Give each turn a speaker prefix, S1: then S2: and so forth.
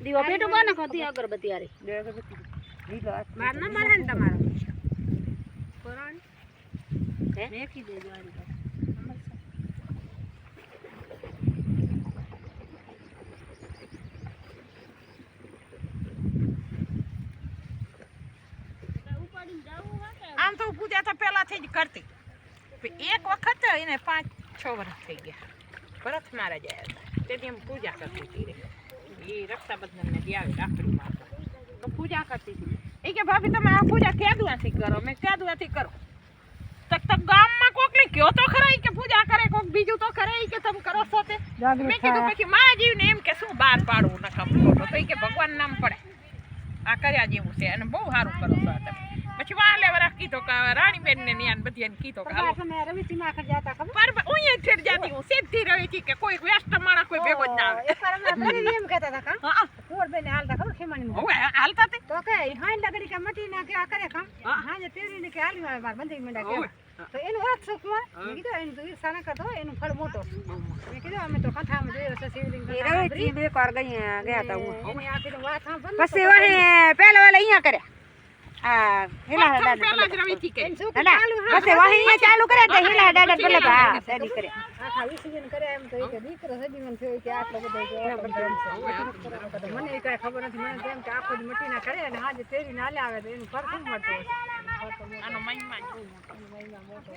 S1: દીવો પેટું કોને ખોતી અગરબત્તી
S2: ના તમારો
S1: હે?
S2: દેજો આની આમ તો હું પૂજા તો પહેલાથી જ કરતી. એક વખત એને પાંચ છ વર્ષ થઈ ગયા. ભરત મારા જાય હતા. તેથી એમ પૂજા કરતી હતી. એ રક્ષાબંધન ને આવે રાખડી મારતા તો પૂજા કરતી હતી. એ કે ભાભી તમે આ પૂજા ક્યાદુઆથી કરો? મેં ક્યાદુઆથી કરો. તક તક ગામમાં કોક ને કયો તો ખરા કે પૂજા કરે કોક બીજું તો ખરા ઈ કે તમે કરો છો તે મેં કીધું પછી મા જીવને એમ કે શું બાર પાડવું નકમ ખોટો તો ઈ કે ભગવાન નામ પડે. આ કર્યા જેવું છે. અને બહુ સારું કરો છો તમે. પછી વાલે વરા કીધો કે રાણીબેન ને ન્યાન બધી કીધો કે
S1: તમે રવિચી માં જતા ખબર?
S2: પર ઉઈએ છેડ જાતી હું સીધી રહી હતી કે કોઈ વ્યસ્ત માણસ કોઈ ભેગો જ ના આવે.
S1: એક વાર અમે એમ કહેતા હતા
S2: હા
S1: કુંવર બેન હાલતા ખબર ખેમાણી
S2: હવે હાલતા તે?
S1: તો કે હાઈ લગડી કે મટી ના કે આ કરે કામ
S2: હા.
S1: હાજે તેરી ને કે હાલી માર બંધી મંડા કે તો એનું વાત શું કુંવર મેં કીધું એનું તો ઈર્ષા ના કરતો એનું ફળ મોટો. મેં કીધું અમે તો કથામાં જોયો છે શિવલિંગ કથા સાંભળી.
S3: બે વાર ગયા ગયા હતા હું
S1: એની આખી તો વાત સાંભળ
S3: પછી વાહે પેલા વાલા અહીંયા કર્યા. આ હિલા દાદા ના
S1: ચાલુ
S3: કર્યા તો હિલા દાદા પેલા હા શેરી કર્યા
S1: આખા વિસર્જન કર્યા એમ તો કે દીકરો સજીવન થયો કે આટલો બધો મને એ ખબર નથી મને એમ કે આખો દી મટીના કરે અને હાજે તેરી નાલે આવે તો એનું શું મળતું
S2: આનો મહિમા જ બહુ મોટો